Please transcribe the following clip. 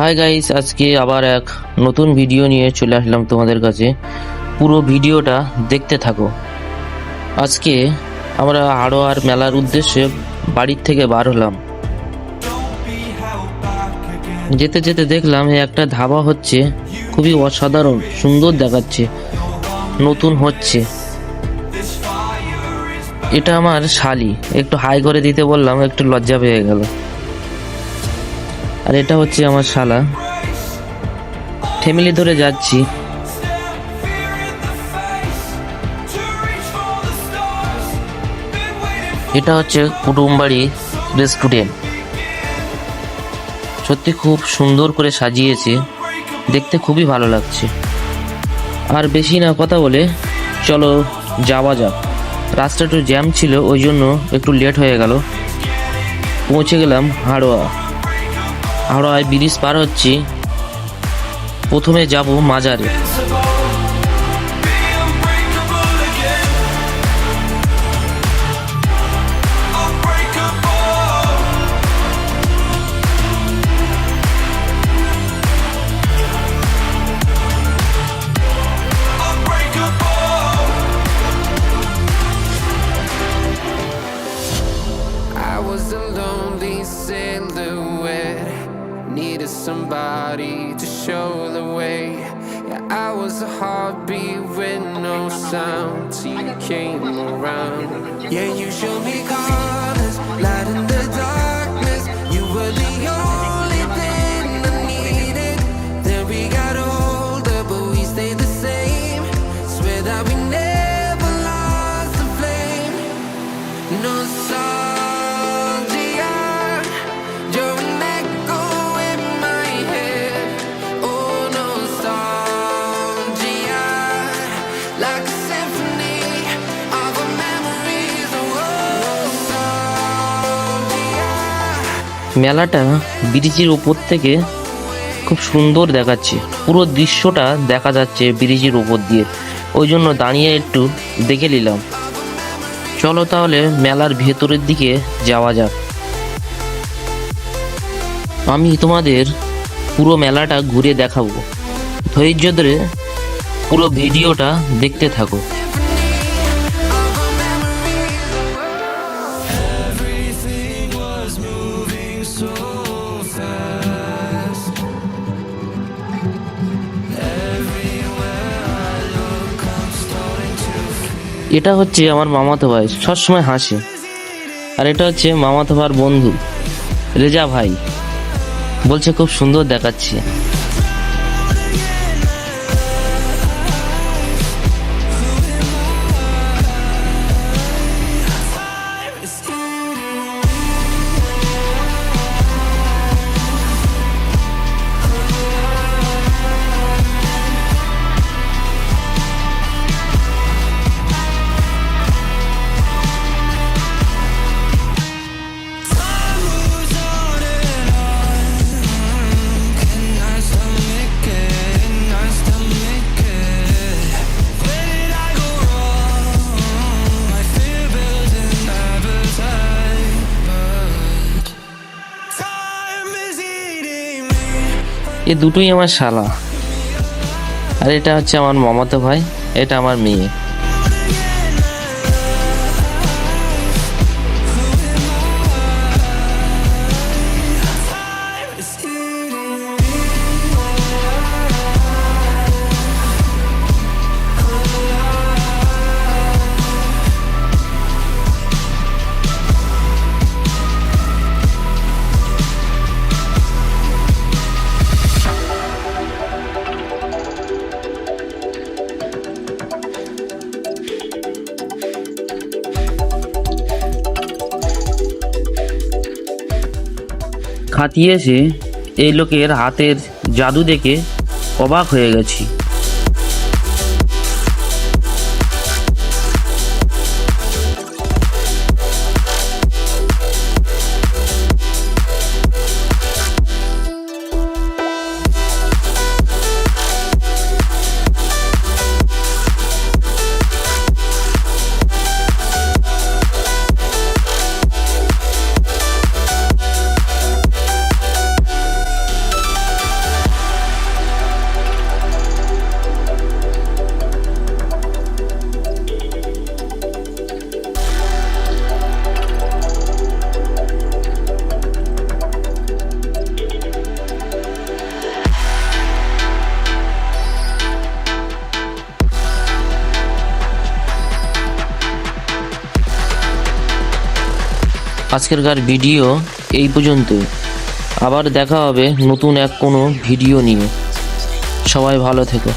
Hi guys আজকে আবার এক নতুন ভিডিও নিয়ে চলে আসলাম তোমাদের কাছে। পুরো ভিডিওটা দেখতে থাকো। আজকে আমরা হাড়োয়ার মেলার উদ্দেশ্যে বাড়ির থেকে বার হলাম। যেতে যেতে দেখলাম একটা ধাবা হচ্ছে, খুবই অসাধারণ, সুন্দর দেখাচ্ছে, নতুন হচ্ছে। এটা আমার শালি, একটু হাই করে দিতে বললাম, একটু লজ্জা পেয়ে গেল। আর এটা হচ্ছে আমার শালা। ফ্যামিলি ধরে যাচ্ছি। এটা হচ্ছে কুটুমবাড়ি রেস্টুরেন্ট। সত্যি খুব সুন্দর করে সাজিয়েছে। দেখতে খুবই ভালো লাগছে। আর বেশি না কথা বলে চলো যাওয়া যাক। রাস্তা একটু জ্যাম ছিল, ওই জন্য একটু লেট হয়ে গেল। পৌঁছে গেলাম হাড়োয়া। হাওড়ায় ব্রিজ পার হচ্ছি প্রথমে যাব মাজারে was. Somebody to show the way. Yeah, I was a heartbeat with no sound till you came around. Yeah, you showed me colors, light মেলাটা ব্রিজের উপর থেকে খুব সুন্দর দেখাচ্ছে। পুরো দৃশ্যটা দেখা যাচ্ছে ব্রিজের উপর দিয়ে। ওই জন্য দাঁড়িয়ে একটু দেখে নিলাম। চলো তাহলে মেলার ভেতরের দিকে যাওয়া যাক। আমি তোমাদের পুরো মেলাটা ঘুরে দেখাবো। ধৈর্য ধরে পুরো ভিডিওটা দেখতে থাকো। এটা হচ্ছে আমার মামাতো ভাই, সবসময় হাসে। আর এটা হচ্ছে মামাতো ভাইয়ের বন্ধু, রেজা ভাই। বলছে, খুব সুন্দর দেখাচ্ছে। এ দুটোই আমার শালা। আর এটা হচ্ছে আমার মামাতো ভাই এটা আমার মেয়ে। খাতিয়ে এসে এই লোকের হাতের জাদু দেখে অবাক হয়ে গেছি। আজকেরকার ভিডিও এই পর্যন্তই আবার দেখা হবে নতুন এক কোনো ভিডিও নিয়ে। সবাই ভালো থেকো।